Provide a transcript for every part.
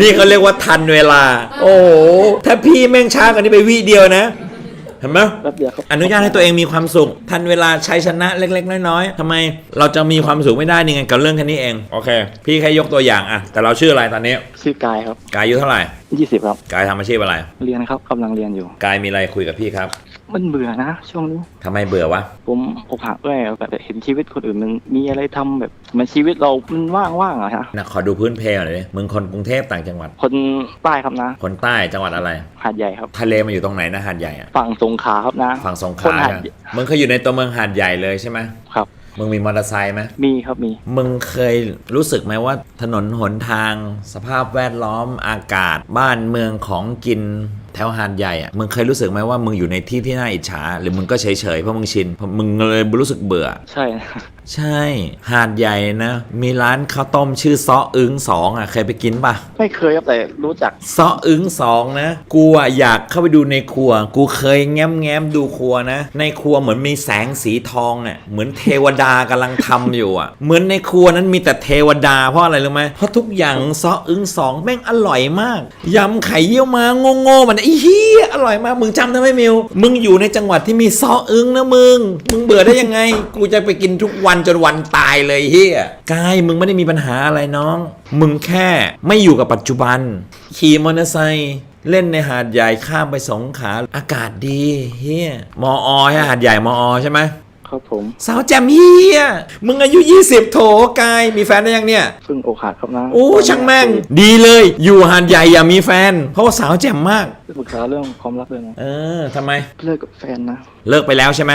นี่เขาเรียกว่าทันเวลา โอ้โหถ้าพี่แม่งช้ากว่านี้ไปวิเดียวนะเห็นไหมแป๊บเดียวครับอนุญาตให้ตัวเองมีความสุข ทันเวลาชัยชนะเล็ก ๆ น้อยๆทำไมเราจะมีความสุขไม่ได้นี่ไงกับเรื่องแค่นี้เอง โอเค พี่แค่ยกตัวอย่างอะแต่เราชื่ออะไรตอนนี้ ชื่อกายครับ กายอายุเท่าไหร่ยี่สิบครับ กายทำอาชีพอะไร เรียนครับกำลังเรียนอยู่ กายมีอะไรคุยกับพี่ครับ มันเบื่อนะช่วงนี้ ทำไมเบื่อวะ ผมอกหักด้วยแบบเห็นชีวิตคนอื่นมันมีอะไรทำแบบเหมันชีวิตเรามันว่างๆอะฮะนะขอดูพื้นเพหน่อยดิมึงคนกรุงเทพต่างจังหวัด คนใต้ครับนะคนใต้จังหวัดอะไร หาดใหญ่ครับ ทะเลมันอยู่ตรงไหนนะหาดใหญ่อะฝั่งสงขลาครับนะ ฝั่งสงขคนลาหาดใช่ไหมมึงเคยอยู่ในตัวเมืองหาดใหญ่เลยใช่ไหมครับ มึงมีมอเตอร์ไซค์ไหมมีครับมี มึงเคยรู้สึกไหมว่าถนนหนทาง สภาพแวดล้อมอากาศ บ้านเมืองของกินแถวหาดใหญ่อะมึงเคยรู้สึกไหมว่ามึงอยู่ในที่ที่น่าอิจฉาหรือมึงก็เฉยเฉยๆเพราะมึงชินเพราะมึงเลยรู้สึกเบื่อ ใช่นะใช่ หาดใหญ่นะ มีร้านข้าวต้มชื่อซออึ้งสองอะเคยไปกินปะไม่เคยครับแต่รู้จักซออึ้งสองนะกูอะอยากเข้าไปดูในครัว กูเคยแง้มแง้มๆดูครัวนะ ในครัวเหมือนมีแสงสีทองอะเหมือนเทวดากำลังทำอยู่อะ เหมือนในครัวนั้นมีแต่เทวดาเพราะอะไรรู้ไหมเพราะทุกอย่างซออึ้งสองแม่งอร่อยมากยำไข่เยี่ยวมาโง่ๆมันไอ้เหี้ยอร่อยมากมึงจำได้ไหมมิว มึงอยู่ในจังหวัดที่มีซออึ้งนะมึง มึงเบื่อได้ยังไง กูจะไปกินทุกวันจนวันตายเลยเฮียกายมึงไม่ได้มีปัญหาอะไรน้อง มึงแค่ไม่อยู่กับปัจจุบัน ขี่มอเตอร์ไซค์เล่นในหาดใหญ่ข้ามไปสงขลาอากาศดีเฮียมออใช่หาดใหญ่มออใช่ไหมครับผม สาวแจ่มเฮียมึงอายุ 20 โถกาย มีแฟนได้ยังเนี่ยเพิ่งอกหักครับนะ โอ้ช่างแม่ง ดีเลย อยู่หาดใหญ่อย่ามีแฟน เพราะว่าสาวแจ่มมาก ปรึกษาเรื่องความรักเลยนะเออทำไม เลิกกับแฟนนะเลิกไปแล้วใช่ไหม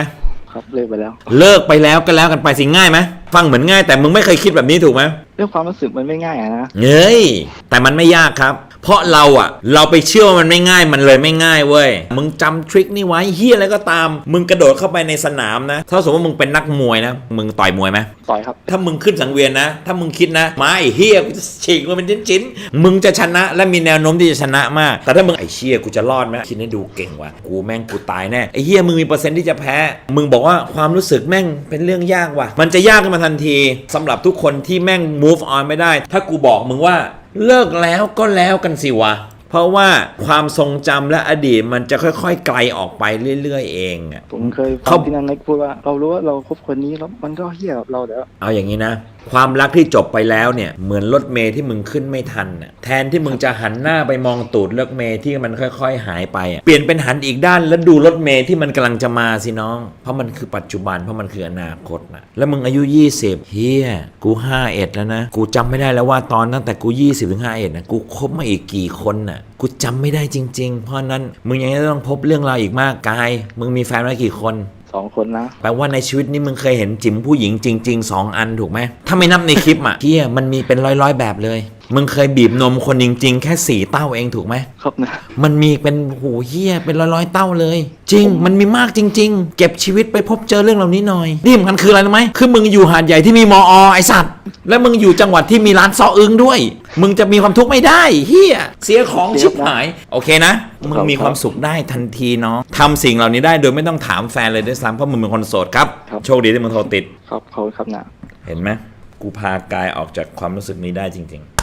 ครับเลิกไปแล้ว เลิกไปแล้วก็แล้วกันไปสิง่ายไหมฟังเหมือนง่ายแต่มึงไม่เคยคิดแบบนี้ถูกไหมเรื่องความรู้สึกมันไม่ง่ายอะนะ เฮ้ยแต่มันไม่ยากครับ เพราะเราอะเราไปเชื่อว่ามันไม่ง่ายมันเลยไม่ง่ายเว้ยมึงจำทริคนี่ไว้เฮียอะไรก็ตาม มึงกระโดดเข้าไปในสนามนะ ถ้าสมมติว่ามึงเป็นนักมวยนะ มึงต่อยมวยไหมต่อยครับ ถ้ามึงขึ้นสังเวียนนะ ถ้ามึงคิดนะมาไอ้เฮียกูจะฉีกมันเป็นชิ้นๆมึงจะชนะและมีแนวโน้มที่จะชนะมาก แต่ถ้ามึงไอ้เชี่ยกูจะรอดไหมคิดให้ดูเก่งว่ะกูแม่งกูตายแน่ไอ้เฮียมึงมีเปอร์เซ็นต์ที่จะแพ้ มึงบอกว่าความรู้สึกแม่งเป็นเรื่องยากว่ะมันจะยากขึ้นมาทันทีสำหรับทุกคนที่แม่ง move on ไม่ได้ ถ้ากูบอกมึงว่า เลิกแล้วก็แล้วกันสิวะ เพราะว่าความทรงจำและอดีตมันจะค่อยๆ ไกลออกไปเรื่อยๆ เองอะ ผมเคยฟัเขางที่นันเน็กพูดว่า เรารู้ว่าเราคบคนนี้แล้วมันก็เฮี้ยกับเราแล้ว เอาอย่างนี้นะความรักที่จบไปแล้วเนี่ยเหมือนรถเมย์ที่มึงขึ้นไม่ทันน่ะแทนที่มึงจะหันหน้าไปมองตูดรถเมย์ที่มันค่อยๆ หายไปอะเปลี่ยนเป็นหันอีกด้านแล้วดูรถเมย์ที่มันกำลังจะมาสิน้อง เพราะมันคือปัจจุบันเพราะมันคืออนาคตนะแล้วมึงอายุ 20เฮียกู51แล้วนะ กูจำไม่ได้แล้วว่าตอนตั้งแต่กู 20ถึง51นะกูคบมาอีกกี่คนน่ะกูจำไม่ได้จริง ๆ เพราะนั้นมึงยังจะต้องพบเรื่องราวอีกมากกาย มึงมีแฟนมากี่คน สองคนนะแปลว่าในชีวิตนี้มึงเคยเห็นจิ๋มผู้หญิงจริงๆ2อันถูกไหมถ้าไม่นับในคลิปอะเฮียมันมีเป็นร้อยๆแบบเลย มึงเคยบีบนมคนจริงๆ แค่สี่เต้าเองถูกไหมครับนะมันมีเป็นโหเฮียเป็นร้อยๆเต้าเลย จริง มันมีมากจริง ๆ เก็บชีวิตไปพบเจอเรื่องเหล่านี้หน่อยนี่มันคืออะไรรู้ไหมคือมึงอยู่หาดใหญ่ที่มีมอไอสัตว์ แล้วมึงอยู่จังหวัดที่มีร้านซออึงด้วย มึงจะมีความทุกข์ไม่ได้เฮียเสียของชิบหาย โอเคนะ มึงมีความสุขได้ทันทีเนาะทำสิ่งเหล่านี้ได้โดยไม่ต้องถามแฟนเลยด้วยซ้ำเพราะมึงเป็นคนโสดครับโชคดีที่มึงโทรติด ครับเขาครับนะ เห็นไหมกูพากายออกจากความรู้สึกนี้ได้จริง ๆ